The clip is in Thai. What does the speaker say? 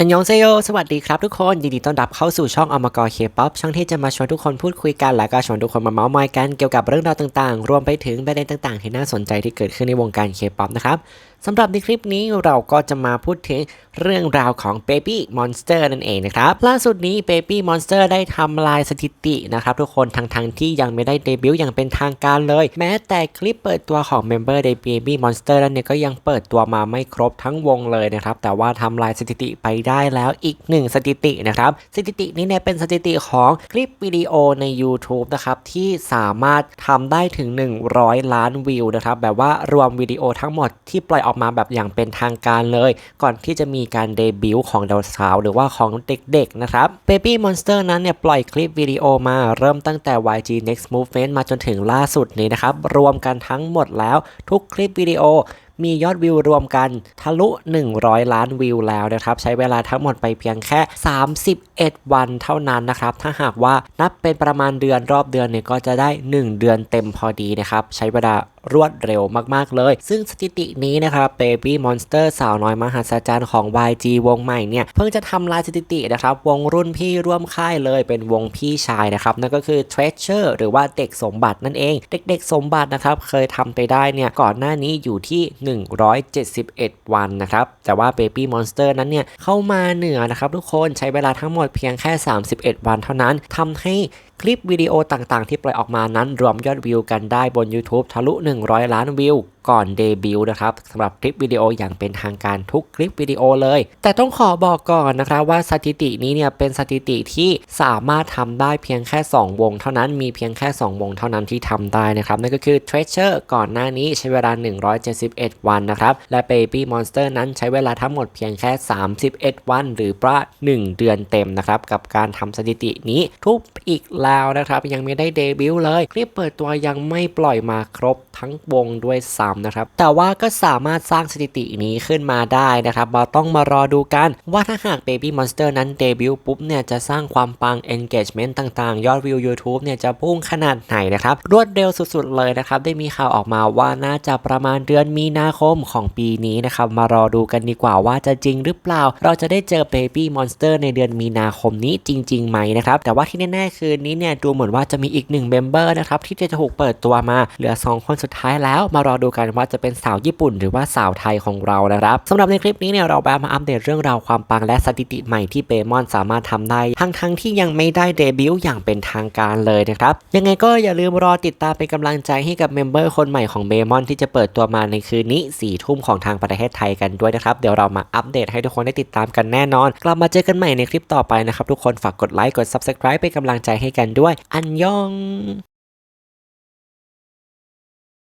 อันยองเซโยสวัสดีครับทุกคน ยินดีต้อนรับเข้าสู่ช่องอมกรเคป๊อปช่องที่จะมาชวนทุกคนพูดคุยกัน และก็ชวนทุกคนมาเมาส์มอยกันเกี่ยวกับเรื่องราวต่างๆ รวมไปถึงประเด็นต่างๆ ที่น่าสนใจที่เกิดขึ้นในวงการเคป๊อปนะครับสำหรับในคลิปนี้เราก็จะมาพูดถึงเรื่องราวของ Baby Monster นั่นเองนะครับ ล่าสุดนี้ Baby Monster ได้ทำลายสถิตินะครับทุกคนทั้งๆทที่ยังไม่ได้เดบิวต์อย่างเป็นทางการเลย แม้แต่คลิปเปิดตัวของเมมเบอร์ใน Baby Monster นั้นเนี่ยก็ยังเปิดตัวมาไม่ครบทั้งวงเลยนะครับแต่ว่าทำลายสถิติไปได้แล้วอีกหนึ่งสถิตินะครับ สถิตินี้เนี่ยเป็นสถิติของคลิปวิดีโอใน YouTube นะครับที่สามารถทำได้ถึง 100 ล้านวิวนะครับแบบว่ารวมวิดีโอทั้งหมดที่ปล่อยออกมาแบบอย่างเป็นทางการเลย ก่อนที่จะมีการเดบิวต์ของดาวสาวหรือว่าของเด็กๆนะครับ Baby Monster นั้นเนี่ยปล่อยคลิปวิดีโอมาเริ่มตั้งแต่ YG Next Movement มาจนถึงล่าสุดนี้นะครับรวมกันทั้งหมดแล้วทุกคลิปวิดีโอ มียอดวิวรวมกันทะลุ 100 ล้านวิวแล้วนะครับ ใช้เวลาทั้งหมดไปเพียงแค่ 31 วันเท่านั้นนะครับ ถ้าหากว่านับเป็นประมาณเดือนรอบเดือนเนี่ยก็จะได้ 1 เดือนเต็มพอดีนะครับ ใช้เวลา รวดเร็วมากๆเลย ซึ่งสถิตินี้นะครับ Baby Monster สาวน้อยมหัศจรรย์ของ YG วงใหม่เนี่ย เพิ่งจะทำลายสถิตินะครับ วงรุ่นพี่ร่วมค่ายเลยเป็นวงพี่ชายนะครับ นั่นก็คือ Treasure หรือว่าเด็กสมบัตินั่นเอง เด็กๆสมบัตินะครับ เคยทำไปได้เนี่ย ก่อนหน้านี้อยู่ที่ 171 วันนะครับ แต่ว่า Baby Monster นั้นเนี่ย เข้ามาเหนือนะครับทุกคนใช้เวลาทั้งหมดเพียงแค่ 31 วันเท่านั้นทำให้ คลิปวิดีโอต่างๆ ที่ปล่อยออกมานั้นรวมยอดวิวกันได้บน YouTube ทะลุ 100 ล้านวิว ก่อนเดบิวต์นะครับสำหรับคลิปวิดีโออย่างเป็นทางการทุกคลิปวิดีโอเลย แต่ต้องขอบอกก่อนนะครับว่าสถิตินี้เนี่ยเป็นสถิติที่สามารถทำได้เพียงแค่ 2 วง เท่านั้นมีเพียงแค่ 2 วงเท่านั้นที่ทำได้นะครับนั่นก็คือ Treasure ก่อนหน้านี้ใช้เวลา 171 วันนะครับและ Baby Monster นั้นใช้เวลาทั้งหมดเพียงแค่ 31 วัน หรือประ1เดือนเต็มนะครับกับการทำสถิตินี้ทุบอีกแล้วนะครับ ยังไม่ได้เดบิวต์เลย คลิปเปิดตัวยังไม่ปล่อยมาครบทั้งวงด้วยซ้ำนะครับ แต่ว่าก็สามารถสร้างสถิตินี้ขึ้นมาได้นะครับเราต้องมารอดูกัน ว่าถ้าหาก Baby Monster นั้นเดบิวต์ปุ๊บเนี่ยจะสร้างความปัง engagement ต่างๆ ยอดวิว YouTube เนี่ยจะพุ่งขนาดไหนนะครับ รวดเร็วสุดๆเลยนะครับ ได้มีข่าวออกมาว่าน่าจะประมาณเดือนมีนาคมของปีนี้นะครับ มารอดูกันดีกว่าว่าจะจริงหรือเปล่า เราจะได้เจอ Baby Monster ในเดือนมีนาคมนี้จริงๆไหมนะครับแต่ว่าที่แน่ๆคืนนี้เนี่ยดูเหมือนว่าจะมีอีกหนึ่งเมมเบอร์นะครับที่จะถูกเปิดตัวมาเหลือ 2 คนสุดท้ายแล้ว มารอดูกันว่าจะเป็นสาวญี่ปุ่น หรือว่าสาวไทยของเรานะครับสำหรับในคลิปนี้เนี่ยเราแวะมาอัปเดตเรื่องราวความปังและสถิติใหม่ที่เบมอนสามารถทำได้ทั้งทั้งๆที่ยังไม่ได้เดบิวต์อย่างเป็นทางการเลยนะครับยังไงก็อย่าลืมรอติดตามเป็นกำลังใจให้กับเมมเบอร์คนใหม่ของเบมอนที่จะเปิดตัวมาในคืนนี้4ี่ทุ่มของทางประเทศไทยกันด้วยนะครับ เดี๋ยวเรามาอัปเดตให้ทุกคนได้ติดตามกันแน่นอน กลับมาเจอกันใหม่ในคลิปต่อไปนะครับ ทุกคนฝากกดไลค์กด subscribe เป็นกำลังใจให้กันด้วย อันยอง